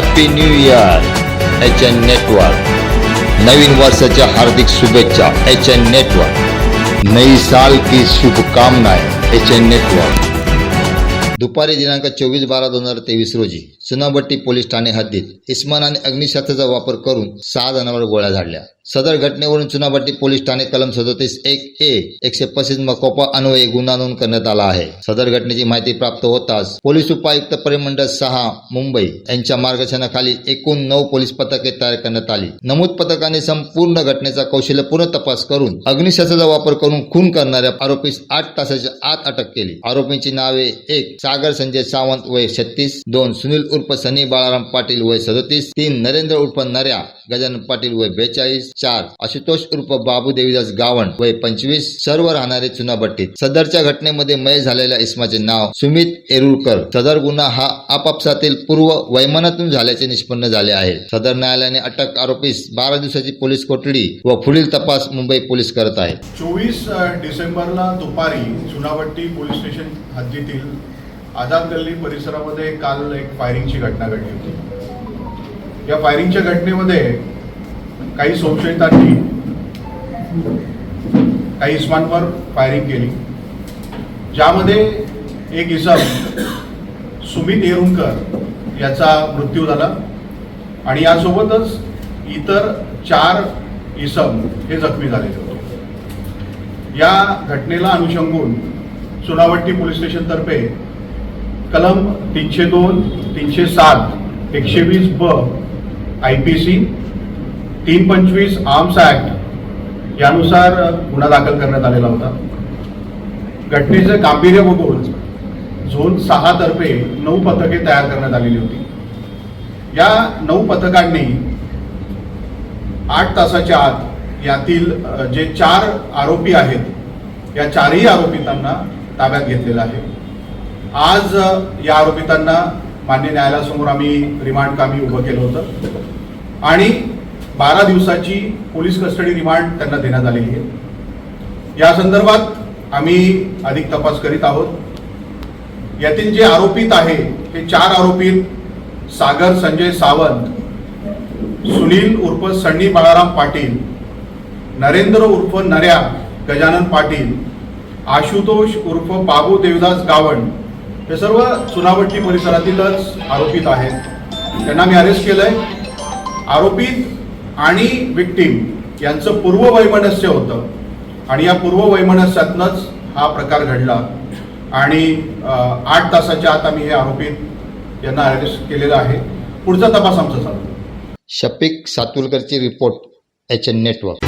Happy new year H N network नवीन वर्षाच्या हार्दिक शुभेच्छा एच एन नेटवर्क नई साल की शुभकामनाएं एच एन नेटवर्क दुपारी दिनांक चोवीस बारा दोन हजार तेवीस रोजी सुनाभट्टी पोलीस ठाणे हद्दीत इस्मान आणि अग्निशास्त्राचा वापर करून सहा जणांवर गोळ्या झाडल्या. सदर घटनेवरून चुनाभट्टी पोलीस ठाणे कलम सदोतीस एक ए एकशे पस्तीस मकोपा अन्वये गुन्हा नोंद करण्यात आला आहे. सदर घटनेची माहिती प्राप्त होताच पोलीस उपायुक्त परिमंडळ सहा मुंबई यांच्या मार्गदर्शनाखाली एकूण नऊ पोलीस पथके तयार करण्यात आली. नमूद पथकाने संपूर्ण घटनेचा कौशल्यपूर्ण तपास करून अग्निशास्त्राचा वापर करून खून करणाऱ्या आरोपीस आठ तासाच्या आत अटक केली. आरोपींची नावे एक सागर संजय सावंत वय छत्तीस दोन सुनील उर्फ सनी बाळाराम पाटील वय सदतीस तीन नरेंद्र उर्फ नऱ्या गजानन पाटील वय बेचाळीस चार. आशुतोष उर्फ बाबू देवीदास गावण वय पंचवीस. सर्व राहणारे चुनाभट्टीत सदरच्या घटनेमध्ये मय झालेल्या इस्माचे नाव सुमित एरुळकर सदर गुन्हा हा आपापसातील पूर्व वैमानातून झाल्याचे निष्पन्न झाले आहे. सदर न्यायालयाने अटक आरोपीस बारा दिवसाची पोलीस कोठडी व पुढील तपास मुंबई पोलीस करत आहे. चोवीस डिसेंबरला दुपारी चुनाभट्टी पोलीस स्टेशन हद्दीतील आझाद गल्ली परिसरामध्ये काल एक फायरिंगची घटना घडली होती. या फायरिंगच्या घटनेमध्ये काही संशयितांनी काही इसमांवर फायरिंग केली. ज्यामध्ये एक इसम सुमित येरुणकर याचा मृत्यू झाला. आणि यासोबतच इतर चार इसम हे जखमी झालेले होते या घटनेला अनुषंगून चुनावट्टी पोलीस स्टेशनतर्फे कलम तीनशे दोन तीनशे सात एकशे वीस ब आय पी सी तीन पंचवीस आर्म्स ॲक्ट यानुसार गुन्हा दाखल करण्यात आलेला होता. घटनेचं गांभीर्य बघून झोन सहा तर्फे नऊ पथके तयार करण्यात आलेली होती. या नऊ पथकांनी आठ तासाच्या आत यातील जे चार आरोपी आहेत या चारही आरोपितांना ताब्यात घेतलेलं आहे. आज या आरोपितांना मान्य न्यायालयासमोर आम्ही रिमांड कामी उभं केलं होतं. आणि बारा दिवसाची पोलीस कस्टडी रिमांड त्यांना देण्यात आलेली आहे. या संदर्भात आम्ही अधिक तपास करीत आहोत. यातील जे आरोपित आहे हे चार आरोपी सागर संजय सावंत सुनील उर्फ सन्नी बाळाराम पाटील नरेंद्र उर्फ नऱ्या गजानन पाटील आशुतोष उर्फ बाबू देवदास गावण हे सर्व चुनावट्टी परिसरातीलच आरोपित आहेत. त्यांना मी अरेस्ट केलंय. आरोपित आणि विक्टीम यांचं पूर्व वैमनस्य होतं. आणि या पूर्व वैमनस्यातनंच हा प्रकार घडला. आणि आठ तासाच्या आत आम्ही हे आरोपित यांना अरेस्ट केलेलं आहे. पुढचा तपास आमचा चालू. आहे. शफिक सातुलकरची रिपोर्ट एच एन नेटवर्क